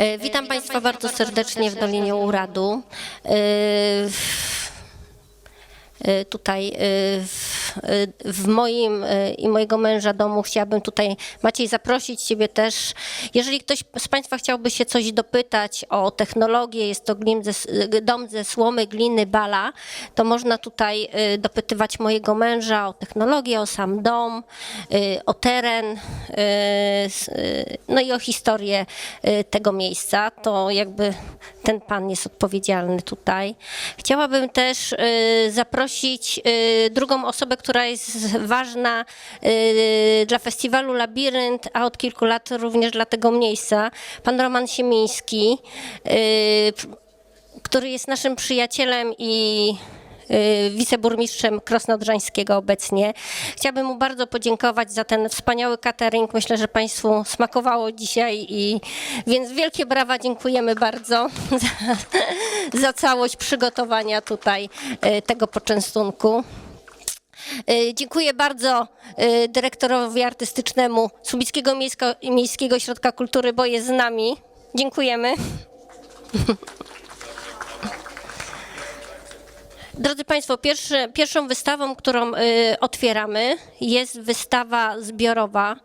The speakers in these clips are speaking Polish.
E, Witam Państwa bardzo serdecznie w Dolinie Uradu. E, e, Tutaj w, w moim e, i mojego męża domu chciałabym tutaj, Maciej, zaprosić Ciebie też. Jeżeli ktoś z Państwa chciałby się coś dopytać o technologię, jest to ze, dom ze słomy, gliny, bala, to można tutaj dopytywać mojego męża o technologię, o sam dom, o teren, no i o historię tego miejsca. To jakby ten pan jest odpowiedzialny tutaj. Chciałabym też zaprosić drugą osobę, która jest ważna e, dla festiwalu Labirynt, a od kilku lat również dla tego miejsca. Pan Roman Siemiński, e, który jest naszym przyjacielem i y, wiceburmistrzem Krosnodrzańskiego obecnie. Chciałabym mu bardzo podziękować za ten wspaniały catering. Myślę, że Państwu smakowało dzisiaj i więc wielkie brawa, dziękujemy bardzo za, za całość przygotowania tutaj y, tego poczęstunku. Y, Dziękuję bardzo y, dyrektorowi artystycznemu Subickiego Miejsko, Miejskiego Ośrodka Kultury, bo jest z nami. Dziękujemy. Drodzy Państwo, pierwszy, pierwszą wystawą, którą y, otwieramy, jest wystawa zbiorowa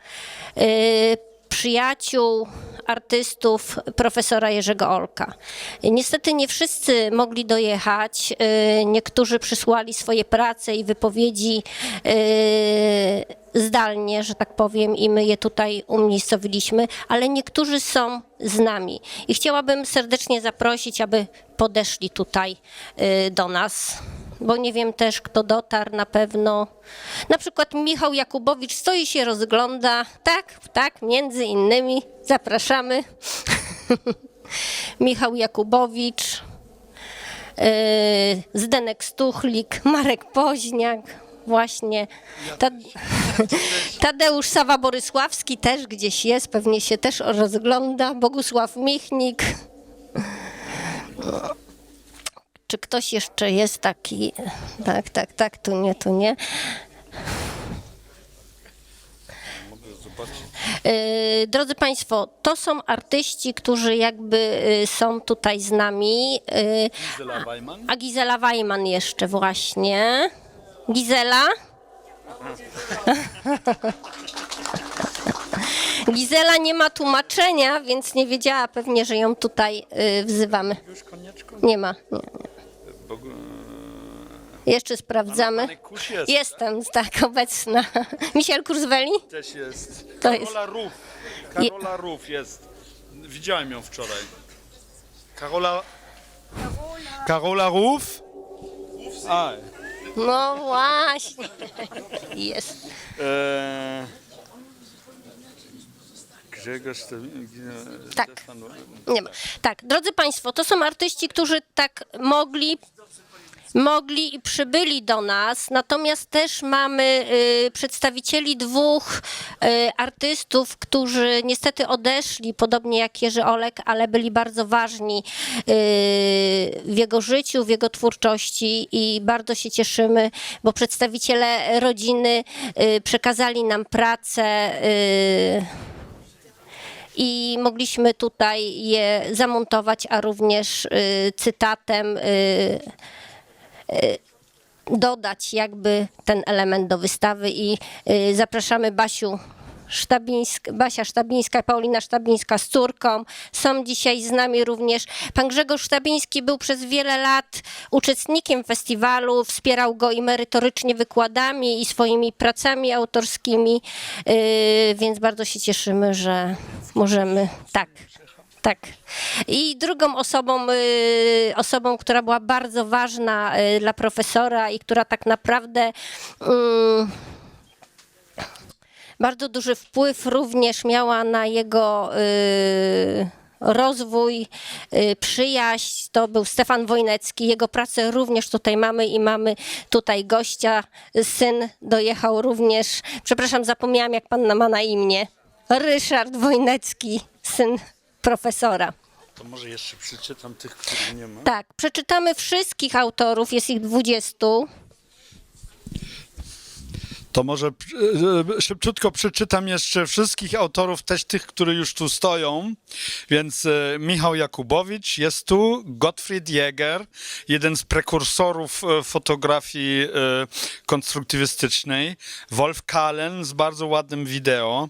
y, przyjaciół, artystów profesora Jerzego Olka. Niestety nie wszyscy mogli dojechać. y, Niektórzy przysłali swoje prace i wypowiedzi y, zdalnie, że tak powiem, i my je tutaj umiejscowiliśmy, ale niektórzy są z nami. I chciałabym serdecznie zaprosić, aby podeszli tutaj y, do nas. Bo nie wiem też, kto dotarł na pewno. Na przykład Michał Jakubowicz stoi się rozgląda. Tak, tak, między innymi. Zapraszamy. Michał Jakubowicz, yy, Zdenek Stuchlik, Marek Poźniak, właśnie. Ta, Tadeusz Sawa Borysławski też gdzieś jest, pewnie się też rozgląda. Bogusław Michnik. Czy ktoś jeszcze jest taki? Tak, tak, tak, tu nie, tu nie. Yy, Drodzy Państwo, to są artyści, którzy jakby yy, są tutaj z nami. Gisela Weimann. A Gizela Weiman jeszcze właśnie. Gizela? Gizela nie ma tłumaczenia, więc nie wiedziała pewnie, że ją tutaj y, wzywamy. Już konieczko? Nie ma. Nie, Jeszcze sprawdzamy. Kuś jest, Jestem tak obecna. Michel Kurzweli? też jest. To Karola Ruf. Karola Ruf jest. Widziałem ją wczoraj. Karola... Karola Ruf? A, No właśnie. Jest. e... Grzegorz Tak. Stefan... Nie ma. Tak, drodzy Państwo, to są artyści, którzy tak mogli, mogli i przybyli do nas, natomiast też mamy y, przedstawicieli dwóch y, artystów, którzy niestety odeszli, podobnie jak Jerzy Olek, ale byli bardzo ważni y, w jego życiu, w jego twórczości i bardzo się cieszymy, bo przedstawiciele rodziny przekazali nam pracę. I mogliśmy tutaj je zamontować, a również y, cytatem y, dodać jakby ten element do wystawy i y, zapraszamy Basiu Sztabińsk, Basia Sztabińska, Paulina Sztabińska z córką. Są dzisiaj z nami również. Pan Grzegorz Sztabiński był przez wiele lat uczestnikiem festiwalu, wspierał go i merytorycznie wykładami i swoimi pracami autorskimi, y, więc bardzo się cieszymy, że możemy tak. Tak. I drugą osobą, y, osobą, która była bardzo ważna y, dla profesora i która tak naprawdę mm, bardzo duży wpływ również miała na jego y, rozwój, przyjaźń. To był Stefan Wojnecki. Jego pracę również tutaj mamy i mamy tutaj gościa. Syn dojechał również. Przepraszam, zapomniałam, jak pan ma na imię. Ryszard Wojnecki, syn profesora. To może jeszcze przeczytam tych, których nie ma. Tak, przeczytamy wszystkich autorów, jest ich 20. To może e, szybciutko przeczytam jeszcze wszystkich autorów, też tych, którzy już tu stoją. Więc e, Michał Jakubowicz jest tu, Gottfried Jäger, jeden z prekursorów e, fotografii e, konstruktywistycznej, Wolf Kahlen z bardzo ładnym wideo,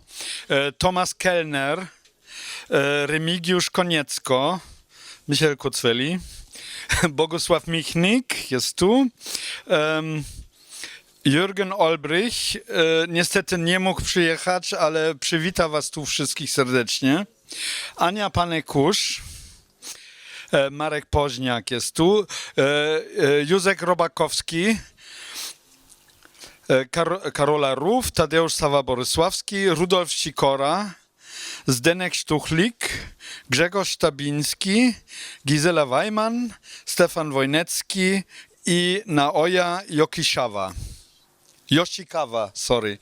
e, Thomas Kellner, e, Remigiusz Koniecko, Michael Kucweli, Bogusław Michnik jest tu. Jürgen Olbrich e, niestety nie mógł przyjechać, ale przywita Was tu wszystkich serdecznie. Ania Panekusz, e, Marek Poźniak jest tu, e, e, Józek Robakowski, e, Kar- Karola Ruf, Tadeusz Sawa-Borysławski, Rudolf Sikora, Zdenek Sztuchlik, Grzegorz Stabiński, Gizela Weimann, Stefan Wojnecki i Naoya Jokiszawa. Yoshikawa, sorry.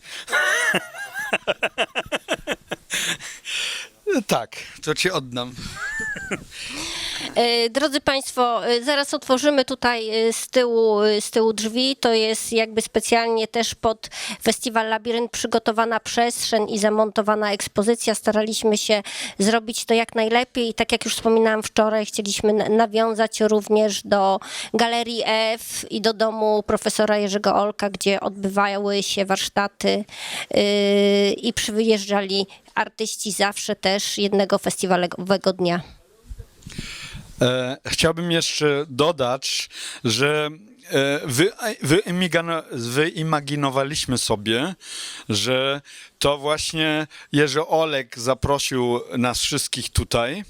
tak, to ci oddam. E, Drodzy Państwo, e, zaraz otworzymy tutaj e, z tyłu, z tyłu drzwi. To jest jakby specjalnie też pod Festiwal Labirynt przygotowana przestrzeń i zamontowana ekspozycja. Staraliśmy się zrobić to jak najlepiej i tak jak już wspominałam wczoraj, chcieliśmy nawiązać również do Galerii F i do domu profesora Jerzego Olka, gdzie odbywały się warsztaty e, i przywyjeżdżali artyści zawsze też jednego festiwalowego dnia. E, chciałbym jeszcze dodać, że e, wy, wyimagino- wyimaginowaliśmy sobie, że to właśnie Jerzy Olek zaprosił nas wszystkich tutaj.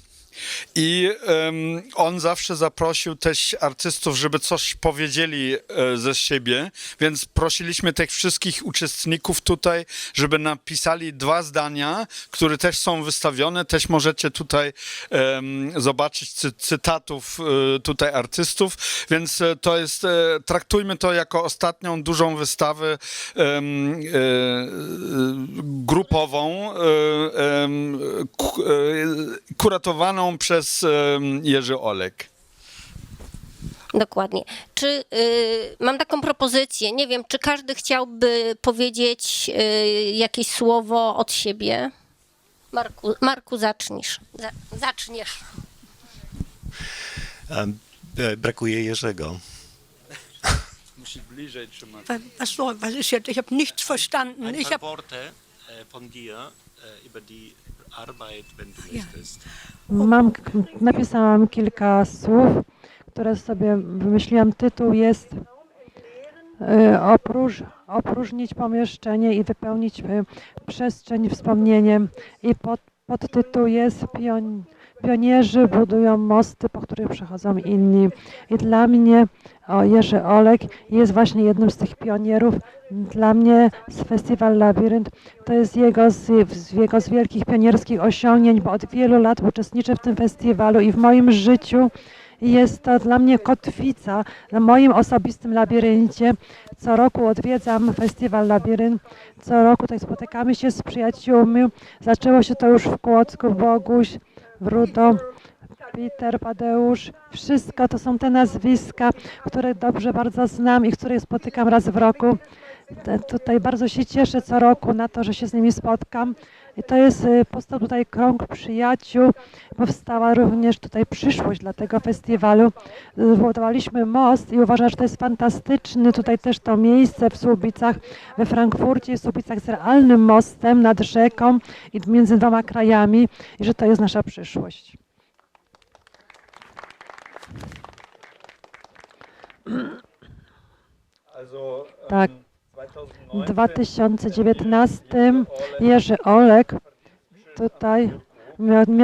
I em, on zawsze zaprosił też artystów, żeby coś powiedzieli e, ze siebie, więc prosiliśmy tych wszystkich uczestników tutaj, żeby napisali dwa zdania, które też są wystawione. Też możecie tutaj em, zobaczyć cy, cytatów e, tutaj artystów, więc e, to jest, traktujmy to jako ostatnią dużą wystawę e, grupową, kuratowaną przez em, Jerzy Olek. Dokładnie. Czy y, mam taką propozycję? Nie wiem, czy każdy chciałby powiedzieć y, jakieś słowo od siebie? Marku, Marku zaczniesz. Za, zaczniesz. Em, e, Brakuje Jerzego. Musi bliżej trzymać. Was soll, was ist jetzt? Ich habe nichts verstanden. Ein Ich paar habe Worte von dir über die Mam, napisałam kilka słów, które sobie wymyśliłam. Tytuł jest y, opróż, opróżnić pomieszczenie i wypełnić y, przestrzeń wspomnieniem. I pod, podtytuł jest pion, Pionierzy budują mosty, po których przechodzą inni. I dla mnie o, Jerzy Olek jest właśnie jednym z tych pionierów. Dla mnie Festiwal Labirynt to jest jego z jego z wielkich pionierskich osiągnięć, bo od wielu lat uczestniczę w tym festiwalu i w moim życiu jest to dla mnie kotwica na moim osobistym labiryncie. Co roku odwiedzam Festiwal Labirynt. Co roku tutaj spotykamy się z przyjaciółmi. Zaczęło się to już w Kłodzku, Boguś, Wrudo, Peter, Padeusz. Wszystko to są te nazwiska, które dobrze bardzo znam i których spotykam raz w roku. Tutaj bardzo się cieszę co roku na to, że się z nimi spotkam. I to jest, y, powstał tutaj krąg przyjaciół, powstała również tutaj przyszłość dla tego festiwalu. Zbudowaliśmy most i uważam, że to jest fantastyczny tutaj też to miejsce w Słubicach, we Frankfurcie, w Słubicach z realnym mostem nad rzeką i między dwoma krajami i że to jest nasza przyszłość. Tak. W 2019 Jerzy Olek tutaj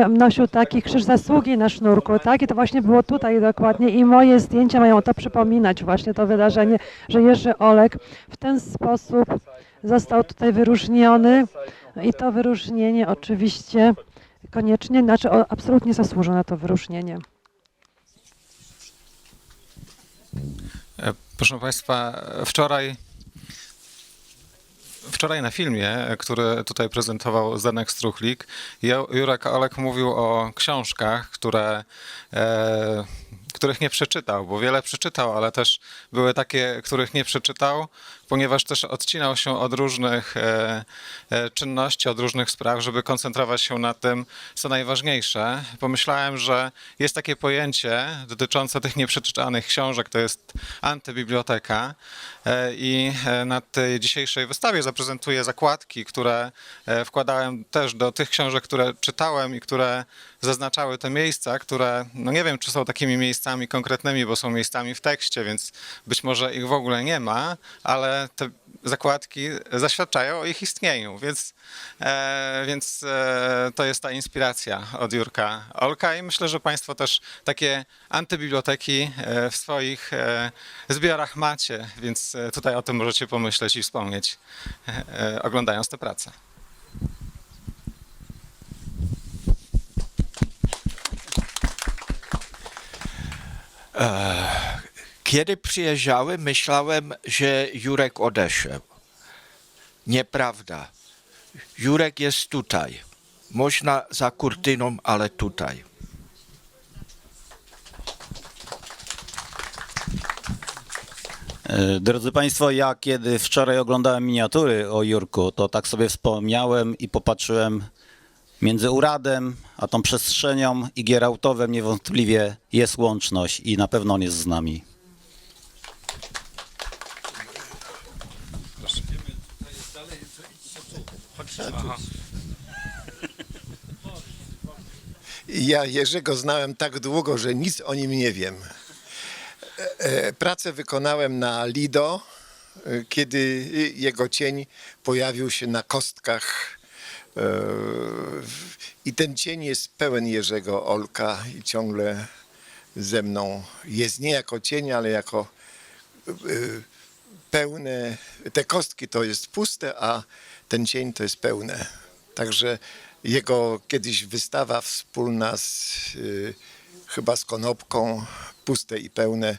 nosił taki krzyż zasługi na sznurku, tak? I to właśnie było tutaj dokładnie i moje zdjęcia mają to przypominać właśnie to wydarzenie, że Jerzy Olek w ten sposób został tutaj wyróżniony i to wyróżnienie oczywiście koniecznie, znaczy absolutnie zasłużył na to wyróżnienie. E, Proszę Państwa, wczoraj, wczoraj na filmie, który tutaj prezentował Zdenek Struchlik, Ju- Jurek Olek mówił o książkach, które, e, których nie przeczytał, bo wiele przeczytał, ale też były takie, których nie przeczytał, ponieważ też odcinał się od różnych e, e, czynności, od różnych spraw, żeby koncentrować się na tym, co najważniejsze. Pomyślałem, że jest takie pojęcie dotyczące tych nieprzeczytanych książek, to jest antybiblioteka E, i na tej dzisiejszej wystawie zaprezentuję zakładki, które wkładałem też do tych książek, które czytałem i które zaznaczały te miejsca, które, no nie wiem, czy są takimi miejscami konkretnymi, bo są miejscami w tekście, więc być może ich w ogóle nie ma, ale te zakładki zaświadczają o ich istnieniu, więc, e, więc e, to jest ta inspiracja od Jurka Olka i myślę, że Państwo też takie antybiblioteki e, w swoich zbiorach macie, więc tutaj o tym możecie pomyśleć i wspomnieć, oglądając tę pracę. Kiedy przyjeżdżałem, myślałem, że Jurek odeszedł. Nieprawda. Jurek jest tutaj. Można za kurtyną, ale tutaj. E, Drodzy Państwo, ja kiedy wczoraj oglądałem miniatury o Jurku, to tak sobie wspomniałem i popatrzyłem między Uradem a tą przestrzenią i Gierałtowem niewątpliwie jest łączność i na pewno on jest z nami. Ja Jerzego znałem tak długo, że nic o nim nie wiem. E, e, Pracę wykonałem na Lido, e, kiedy jego cień pojawił się na kostkach. I ten cień jest pełen Jerzego Olka i ciągle ze mną jest nie jako cień, ale jako pełne. Te kostki to jest puste, a ten cień to jest pełne. Także jego kiedyś wystawa wspólna z y, chyba z konopką, puste i pełne. y,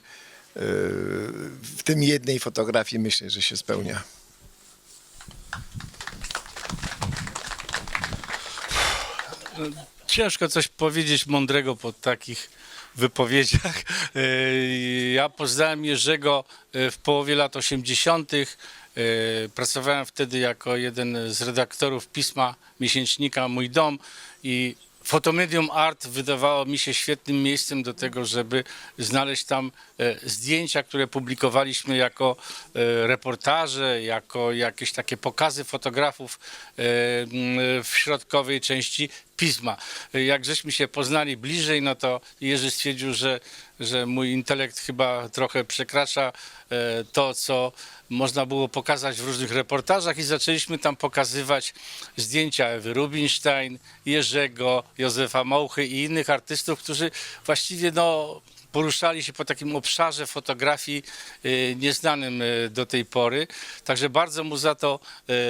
w tym jednej fotografii myślę, że się spełnia. Ciężko coś powiedzieć mądrego po takich wypowiedziach. E, Ja poznałem Jerzego e, w połowie lat 80. E, Pracowałem wtedy jako jeden z redaktorów pisma miesięcznika Mój Dom i Fotomedium Art wydawało mi się świetnym miejscem do tego, żeby znaleźć tam zdjęcia, które publikowaliśmy jako reportaże, jako jakieś takie pokazy fotografów w środkowej części pisma. Jak żeśmy się poznali bliżej, no to Jerzy stwierdził, że, że mój intelekt chyba trochę przekracza e, to, co można było pokazać w różnych reportażach i zaczęliśmy tam pokazywać zdjęcia Ewy Rubinstein, Jerzego, Józefa Mouchy i innych artystów, którzy właściwie no, poruszali się po takim obszarze fotografii y, nieznanym y, do tej pory. Także bardzo mu za to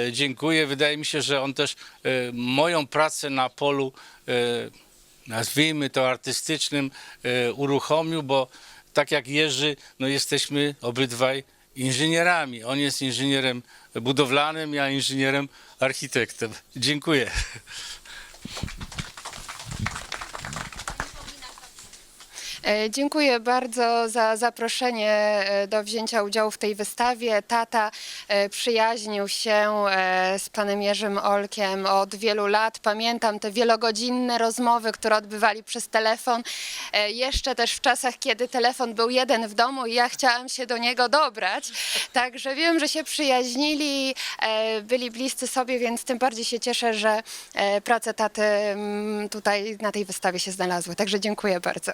y, dziękuję. Wydaje mi się, że on też moją pracę na polu, nazwijmy to artystycznym, uruchomił, bo tak jak Jerzy, no jesteśmy obydwaj inżynierami. On jest inżynierem budowlanym, ja inżynierem architektem. Dziękuję. Dziękuję bardzo za zaproszenie e, do wzięcia udziału w tej wystawie. Tata e, przyjaźnił się e, z panem Jerzym Olkiem od wielu lat. Pamiętam te wielogodzinne rozmowy, które odbywali przez telefon. E, Jeszcze też w czasach, kiedy telefon był jeden w domu i ja chciałam się do niego dobrać. Także wiem, że się przyjaźnili, e, byli bliscy sobie, więc tym bardziej się cieszę, że e, prace taty mm, tutaj na tej wystawie się znalazły. Także dziękuję bardzo.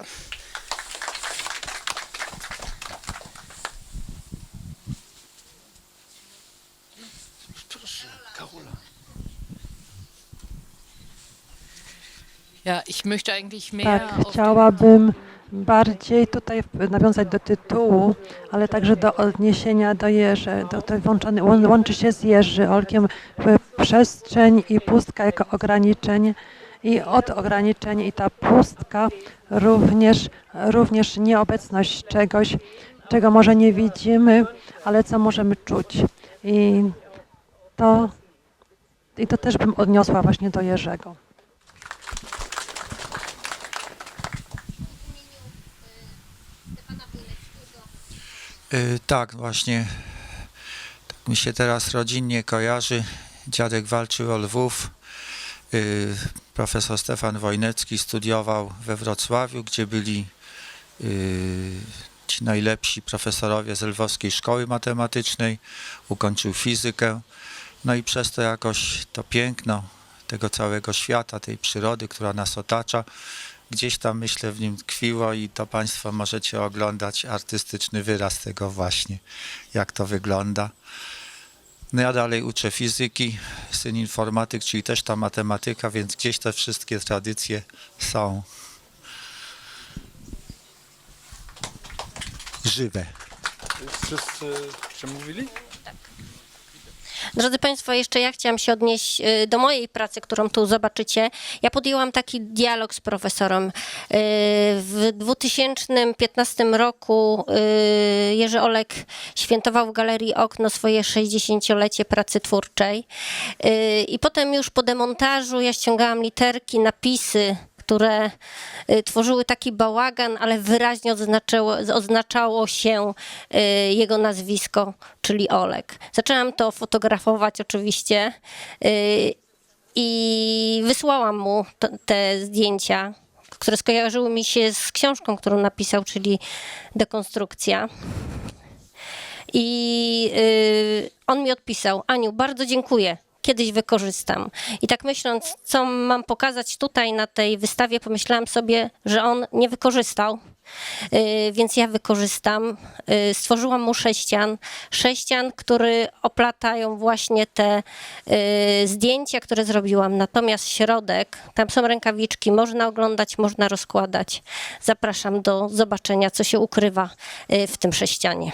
Ja, ich möchte eigentlich mehr Tak, chciałabym bardziej tutaj nawiązać do tytułu, ale także do odniesienia do Jerzy. Do, to włączony, łą- łączy się z Jerzy Olkiem przestrzeń i pustka jako ograniczenie i od ograniczenia i ta pustka również, również nieobecność czegoś, czego może nie widzimy, ale co możemy czuć. I to, i to też bym odniosła właśnie do Jerzego. Y, Tak, właśnie. tak mi się teraz rodzinnie kojarzy. Dziadek walczył o Lwów. Y, Profesor Stefan Wojnecki studiował we Wrocławiu, gdzie byli y, ci najlepsi profesorowie z Lwowskiej Szkoły Matematycznej. Ukończył fizykę. No i przez to jakoś to piękno tego całego świata, tej przyrody, która nas otacza, gdzieś tam myślę w nim tkwiło i to Państwo możecie oglądać artystyczny wyraz tego właśnie, jak to wygląda. No ja dalej uczę fizyki, syn informatyk, czyli też ta matematyka, więc gdzieś te wszystkie tradycje są żywe. Wszyscy przemówili? Drodzy Państwo, jeszcze ja chciałam się odnieść y, do mojej pracy, którą tu zobaczycie. Ja podjęłam taki dialog z profesorem. Y, W 2015 roku y, Jerzy Olek świętował w Galerii Okno swoje 60-lecie pracy twórczej. I potem już po demontażu ja ściągałam literki, napisy, które y, tworzyły taki bałagan, ale wyraźnie oznaczało, się y, jego nazwisko, czyli Olek. Zaczęłam to fotografować oczywiście y, i wysłałam mu te zdjęcia, które skojarzyły mi się z książką, którą napisał, czyli Dekonstrukcja. I on mi odpisał: Aniu, bardzo dziękuję. Kiedyś wykorzystam. I tak myśląc, co mam pokazać tutaj na tej wystawie, pomyślałam sobie, że on nie wykorzystał. Y, więc ja wykorzystam. Y, stworzyłam mu sześcian. Sześcian, który oplatają właśnie te y, zdjęcia, które zrobiłam. Natomiast środek, tam są rękawiczki, można oglądać, można rozkładać. Zapraszam do zobaczenia, co się ukrywa w tym sześcianie.